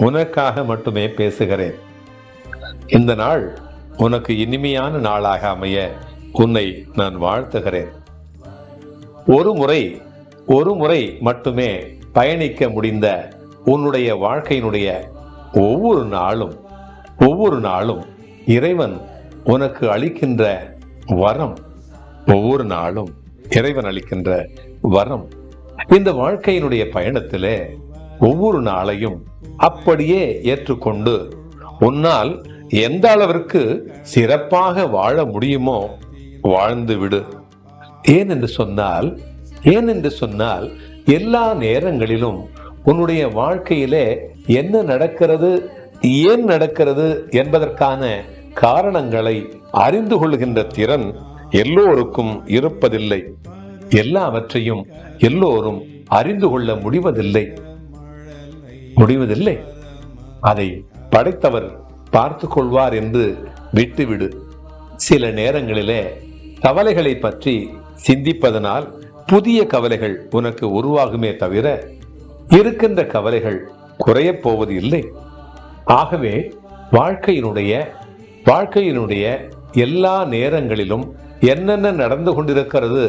உனக்காக மட்டுமே பேசுகிறேன். இந்த நாள் உனக்கு இனிமையான நாளாக அமைய உன்னை நான் வாழ்த்துகிறேன். ஒரு முறை ஒரு முறை மட்டுமே பயணிக்க முடிந்த உன்னுடைய வாழ்க்கையினுடைய ஒவ்வொரு நாளும் ஒவ்வொரு நாளும் இறைவன் உனக்கு அளிக்கின்ற வரம் ஒவ்வொரு நாளும் இறைவன் அளிக்கின்ற வரம். இந்த வாழ்க்கையினுடைய பயணத்திலே ஒவ்வொரு நாளையும் அப்படியே ஏற்றுக்கொண்டு உன்னால் எந்த அளவிற்கு சிறப்பாக வாழ முடியுமோ வாழ்ந்து விடு. ஏன் என்று சொன்னால் ஏன் என்று சொன்னால் எல்லா நேரங்களிலும் உன்னுடைய வாழ்க்கையிலே என்ன நடக்கிறது ஏன் நடக்கிறது என்பதற்கான காரணங்களை அறிந்து கொள்கின்ற திறன் எல்லோருக்கும் இருப்பதில்லை. எல்லாவற்றையும் எல்லோரும் அறிந்து கொள்ள முடிவதில்லை. முடிவதில்லை. அதை படைத்தவர் பார்த்து கொள்வார் என்று விட்டுவிடு. சில நேரங்களிலே கவலைகளை பற்றி சிந்திப்பதனால் புதிய கவலைகள் உனக்கு உருவாகுமே தவிர இருக்கின்ற கவலைகள் குறையப் போவது இல்லை. ஆகவே வாழ்க்கையினுடைய வாழ்க்கையினுடைய எல்லா நேரங்களிலும் என்னென்ன நடந்து கொண்டிருக்கிறது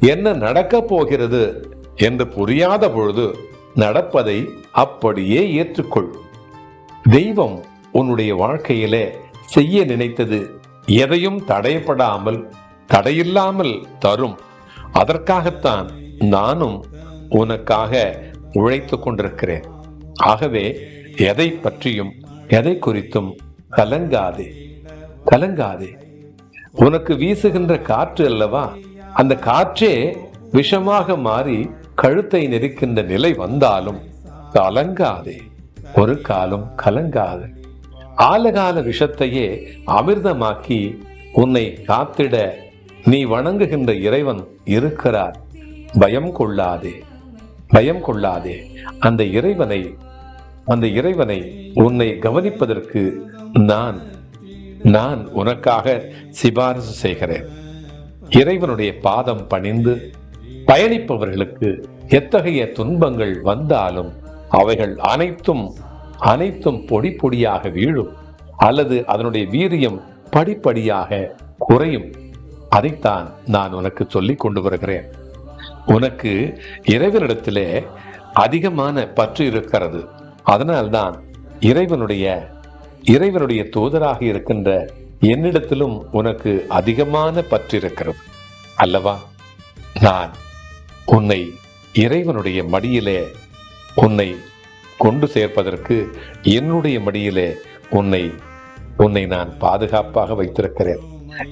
என்ன நடக்கப் போகிறது என்று புரியாத பொழுது நடப்பதை அப்படியே ஏற்றுக்கொள். தெய்வம் உன்னுடைய வாழ்க்கையிலே செய்ய நினைத்தது எதையும் தடையப்படாமல் தடையில்லாமல் தரும். அதற்காகத்தான் நானும் உனக்காக உழைத்துக் கொண்டிருக்கிறேன். ஆகவே எதை பற்றியும் எதை குறித்தும் கலங்காதே கலங்காதே. உனக்கு வீசுகின்ற காற்று அல்லவா? அந்த காற்றே விஷமாக மாறி கழுத்தை நெரிக்கின்ற நிலை வந்தாலும் கலங்காதே. ஒரு காலம் கலங்காது. ஆலகால விஷத்தையே அமிர்தமாக்கி உன்னை காத்திட நீ வணங்குகின்ற இறைவன் இருக்கிறார். பயம் கொள்ளாதே. பயம் கொள்ளாதே. அந்த இறைவனை அந்த இறைவனை உன்னை கவனிப்பதற்கு நான் நான் உனக்காக சிபாரிசு செய்கிறேன். இறைவனுடைய பாதம் பணிந்து பயணிப்பவர்களுக்கு எத்தகைய துன்பங்கள் வந்தாலும் அவைகள் அனைத்தும் அனைத்தும் பொடி பொடியாக வீழும் அல்லது அதனுடைய வீரியம் படிப்படியாக குறையும். அதைத்தான் நான் உனக்கு சொல்லிக் கொண்டு வருகிறேன். உனக்கு இறைவனிடத்திலே அதிகமான பற்று இருக்கிறது. அதனால்தான் இறைவனுடைய இறைவனுடைய தூதராக இருக்கின்ற என்னிடத்திலும் உனக்கு அதிகமான பற்று இருக்கிறது. அல்லவா? நான் உன்னை இறைவனுடைய மடியிலே உன்னை கொண்டு சேர்ப்பதற்கு என்னுடைய மடியிலே உன்னை உன்னை நான் பாதுகாப்பாக வைத்திருக்கிறேன்.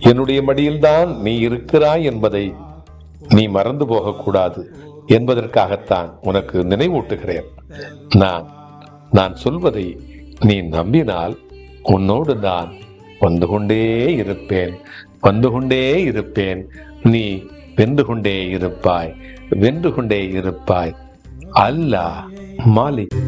என்னுடைய மடியில்தான் நீ இருக்கிறாய் என்பதை நீ மறந்து போகக்கூடாது என்பதற்காகத்தான் உனக்கு நினைவூட்டுகிறேன். நான் நான் சொல்வதை நீ நம்பினால் உன்னோடு நான் வந்து கொண்டே இருப்பேன் வந்து கொண்டே இருப்பேன். நீ வென்று கொண்டே இருப்பாய் வென்று கொண்டே இருப்பாய். அல்லாஹ் மாலிக்.